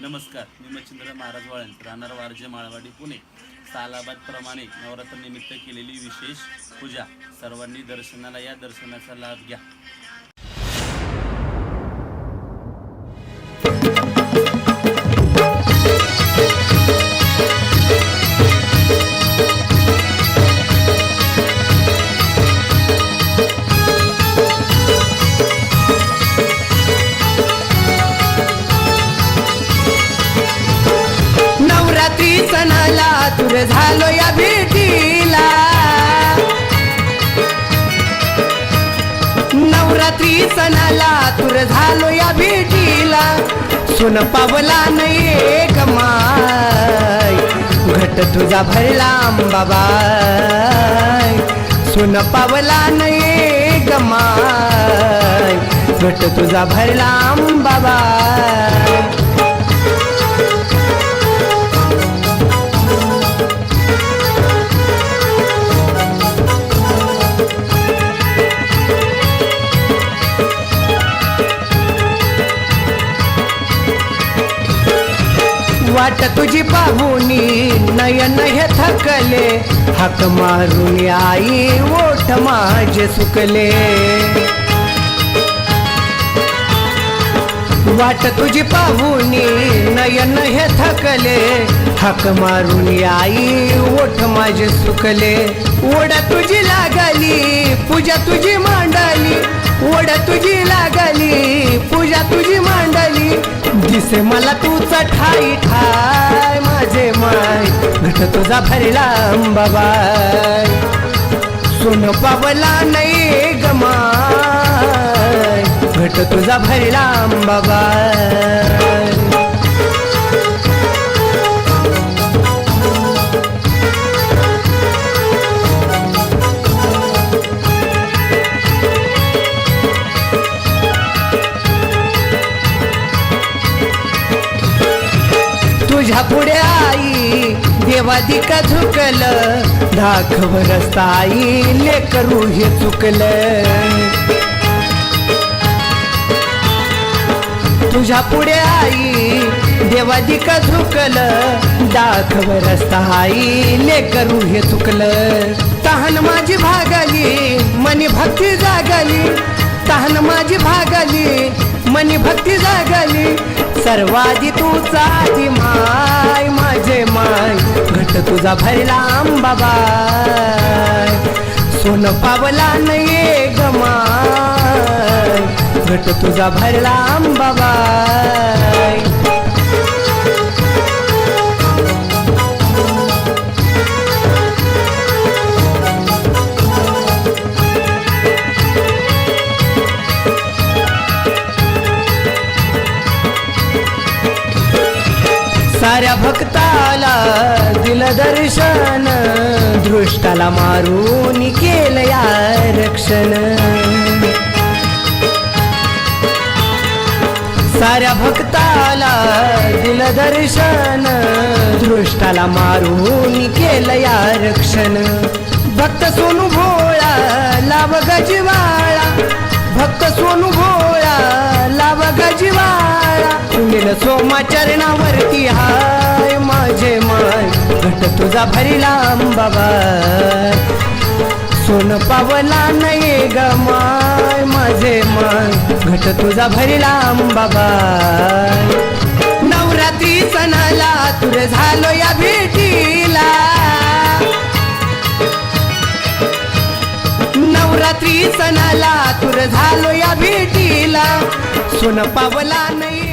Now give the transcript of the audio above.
नमस्कार मी मच्छिंद्र महाराज वाळंत राहणार वारजे माळवाडी पुणे. सालाबाद प्रमाणे निमित्त केलेली विशेष पूजा. सर्वांनी दर्शनाला या दर्शनाचा लाभ घ्या. सणाला झालो या भेटीला. नवरात्री सणाला तुर झालो या भेटीला. सुन पावला नाही कमाय घट तुझा भरला बाबाय सुन पावला नाही गमाय घट तुझा भरला बाबाय वाट तुझी पाहुनी नयन हे थकले. हाक मारून आई ओठ माझे सुकले. वाट तुझी पाहुनी नयन हे थकले. हाक मारून आई ओठ माझे सुकले. ओढा तुझी लागली पूजा तुझी मांडली. ओढा तुझी लागली पूजा तुझी मांडली. दिसे मला तूच ठाई ठाय माझे माय घट तुझा भरला बाबाय सुन पावला नाही गमाय घट तुझा भरला बाबाय तुझ्या पुढे आई देवादिका झुकल. दाखव रस्ता आई लेकरू हे चुकलं. तुझ्या पुढे आई देवादिका झुकल. दाखव रस्ता आई लेकरू हे चुकलं. तहन माझी भागली मनी भक्ती जागली. तहन माझी भागली मनी भक्ती जागली. सर्वाधी तूचा माय माझे माय. घट तुझा भरला आंबाबाय सोन पावला नये गमाय घट तुझा भरला आंबाबाय साऱ्या भक्ताला दिल दर्शन दृष्टाला मारून केलं या रक्षण. साऱ्या भक्ताला दिल दर्शन दृष्टाला मारून केलं या रक्षण. भक्त सोनू भोळा लाव गजवाळा. भक्त सोनू भोळा लाव गजवाळा. सुनील सोमा चरणावर तुझा भरिला बाबा सोन पावला नाही गमाय माझे मन. घट तुझा भरिला बाबा नवरात्री सणाला तुर झालो या भेटीला. नवरात्री सणाला तुर झालो या भेटीला. सोन पावला नाही